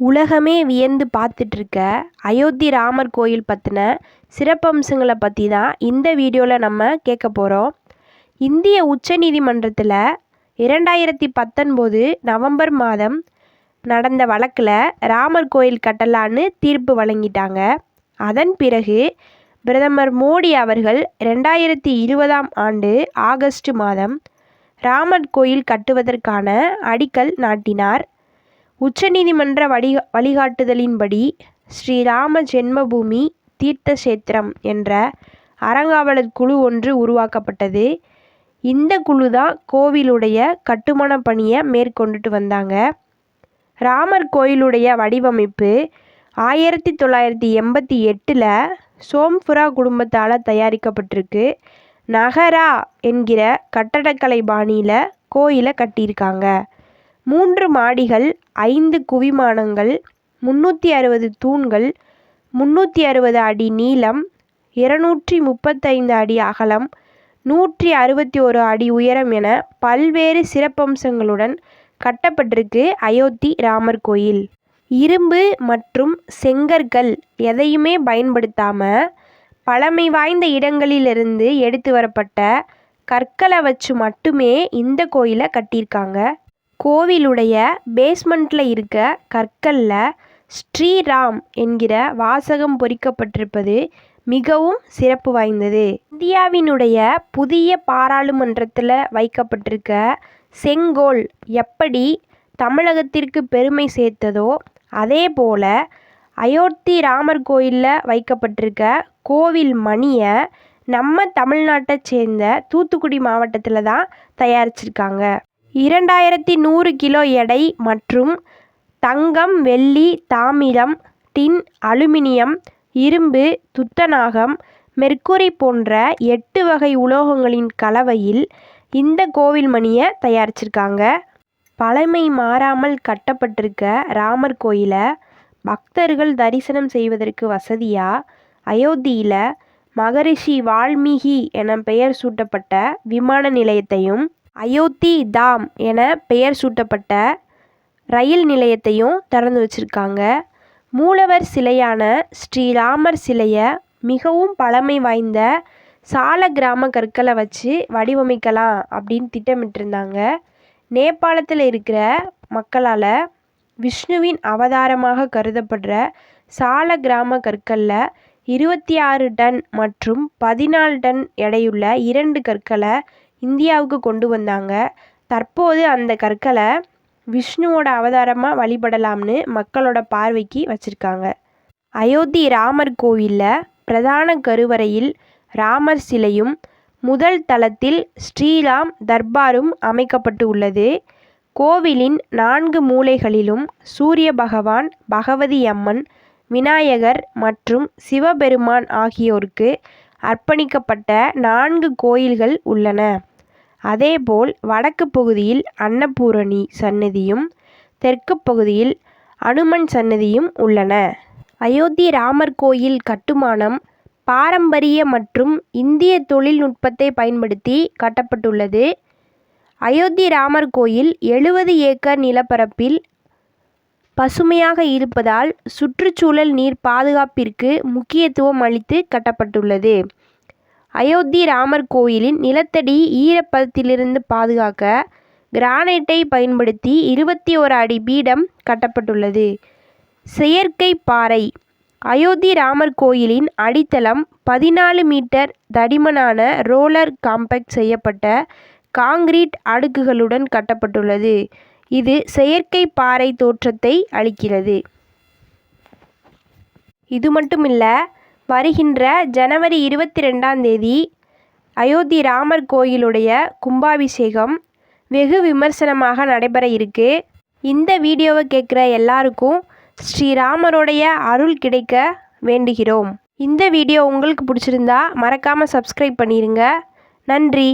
உலகமே வியந்து பார்த்துட்ருக்க அயோத்தி ராமர் கோயில் பற்றின சிறப்பம்சங்களை பற்றி தான் இந்த வீடியோவில் நம்ம கேட்க போகிறோம் இந்திய உச்ச நீதிமன்றத்தில் இரண்டாயிரத்தி பத்தொன்பது நவம்பர் மாதம் நடந்த வழக்கில் ராமர் கோயில் கட்டலான்னு தீர்ப்பு வழங்கிட்டாங்க. அதன் பிறகு பிரதமர் மோடி அவர்கள் ரெண்டாயிரத்தி இருபதாம் ஆண்டு ஆகஸ்ட் மாதம் ராமர் கோயில் கட்டுவதற்கான அடிக்கல் நாட்டினார். உச்சநீதிமன்ற வழி வழிகாட்டுதலின்படி ஸ்ரீராம ஜென்மபூமி தீர்த்த சேத்திரம் என்ற அறங்காவலர் குழு ஒன்று உருவாக்கப்பட்டது. இந்த குழு தான் கோவிலுடைய கட்டுமான பணியை மேற்கொண்டுட்டு வந்தாங்க. ராமர் கோயிலுடைய வடிவமைப்பு ஆயிரத்தி தொள்ளாயிரத்தி எண்பத்தி எட்டில் சோம்புரா குடும்பத்தால் தயாரிக்கப்பட்டிருக்கு. நகரா என்கிற கட்டடக்கலை பாணியில் கோயிலை கட்டியிருக்காங்க. மூன்று மாடிகள் ஐந்து குவிமானங்கள் முந்நூற்றி அறுபது தூண்கள் முந்நூற்றி அறுபது அடி நீளம் இருநூற்றி முப்பத்தைந்து அடி அகலம் நூற்றி அறுபத்தி ஒரு அடி உயரம் என பல்வேறு சிறப்பம்சங்களுடன் கட்டப்பட்டிருக்கு அயோத்தி ராமர் கோயில். இரும்பு மற்றும் செங்கற்கள் எதையுமே பயன்படுத்தாமல் பழமை வாய்ந்த இடங்களிலிருந்து எடுத்து வரப்பட்ட கற்களை வச்சு மட்டுமே இந்த கோயிலை கட்டியிருக்காங்க. கோவிலுடைய பேஸ்மெண்ட்டில் இருக்க கற்களில் ஸ்ரீராம் என்கிற வாசகம் பொறிக்கப்பட்டிருப்பது மிகவும் சிறப்பு வாய்ந்தது. இந்தியாவினுடைய புதிய பாராளுமன்றத்தில் வைக்கப்பட்டிருக்க செங்கோல் எப்படி தமிழகத்திற்கு பெருமை சேர்த்ததோ அதே போல் அயோத்தி ராமர் கோயிலில் வைக்கப்பட்டிருக்க கோவில் மணியை நம்ம தமிழ்நாட்டை சேர்ந்த தூத்துக்குடி மாவட்டத்தில் தான் தயாரிச்சிருக்காங்க. இரண்டாயிரத்தி நூறு கிலோ எடை மற்றும் தங்கம் வெள்ளி தாமிரம் டின் அலுமினியம் இரும்பு துத்தநாகம் மெர்க்குரி போன்ற எட்டு வகை உலோகங்களின் கலவையில் இந்த கோவில் மணியை தயாரிச்சிருக்காங்க. பழமை மாறாமல் கட்டப்பட்டிருக்க ராமர் கோயிலை பக்தர்கள் தரிசனம் செய்வதற்கு வசதியாக அயோத்தியில் மகரிஷி வால்மீகி என பெயர் சூட்டப்பட்ட விமான நிலையத்தையும் அயோத்தி தாம் என பெயர் சூட்டப்பட்ட ரயில் நிலையத்தையும் திறந்து வச்சுருக்காங்க. மூலவர் சிலையான ஸ்ரீராமர் சிலையை மிகவும் பழமை வாய்ந்த சால கிராம கற்களை வச்சு வடிவமைக்கலாம் அப்படின்னு திட்டமிட்டிருந்தாங்க. நேபாளத்தில் இருக்கிற மக்களால் விஷ்ணுவின் அவதாரமாக கருதப்படுற சால கிராம கற்களில் இருபத்தி ஆறு டன் மற்றும் பதினாலு டன் எடையுள்ள இரண்டு கற்களை இந்தியாவுக்கு கொண்டு வந்தாங்க. தற்போது அந்த கற்களை விஷ்ணுவோட அவதாரமாக வழிபடலாம்னு மக்களோட பார்வைக்கு வச்சுருக்காங்க. அயோத்தி ராமர் கோவிலில் பிரதான கருவறையில் ராமர் சிலையும் முதல் தளத்தில் ஸ்ரீராம் தர்பாரும் அமைக்கப்பட்டு உள்ளது. கோவிலின் நான்கு மூலைகளிலும் சூரிய பகவான் பகவதி அம்மன் விநாயகர் மற்றும் சிவபெருமான் ஆகியோருக்கு அர்ப்பணிக்கப்பட்ட நான்கு கோயில்கள் உள்ளன. அதேபோல் வடக்கு பகுதியில் அன்னபூரணி சன்னதியும் தெற்கு பகுதியில் அனுமன் சன்னதியும் உள்ளன. அயோத்தி ராமர் கோயில் கட்டுமானம் பாரம்பரிய மற்றும் இந்திய தொழில்நுட்பத்தை பயன்படுத்தி கட்டப்பட்டுள்ளது. அயோத்தி ராமர் கோயில் எழுபது ஏக்கர் நிலப்பரப்பில் பசுமையாக இருப்பதால் சுற்றுச்சூழல் நீர் பாதுகாப்பிற்கு முக்கியத்துவம் அளித்து கட்டப்பட்டுள்ளது. அயோத்தி ராமர் கோயிலின் நிலத்தடி ஈரப்பதத்திலிருந்து பாதுகாக்க கிரானைட்டை பயன்படுத்தி இருபத்தி ஒரு அடி பீடம் கட்டப்பட்டுள்ளது. செயற்கை பாறை. அயோத்தி ராமர் கோயிலின் அடித்தளம் பதினாலு மீட்டர் தடிமனான ரோலர் காம்பேக்ட் செய்யப்பட்ட காங்கிரீட் அடுக்குகளுடன் கட்டப்பட்டுள்ளது. இது செயற்கை பாறை தோற்றத்தை அளிக்கிறது. இது மட்டுமில்லை வருகின்ற ஜனவரி இருபத்தி ரெண்டாம் தேதி அயோத்தி ராமர் கோயிலுடைய கும்பாபிஷேகம் வெகு விமர்சனமாக நடைபெற இருக்கு. இந்த வீடியோவை கேட்குற எல்லாருக்கும் ஸ்ரீராமருடைய அருள் கிடைக்க வேண்டுகிறோம். இந்த வீடியோ உங்களுக்கு பிடிச்சிருந்தா மறக்காமல் சப்ஸ்கிரைப் பண்ணிடுங்க நன்றி.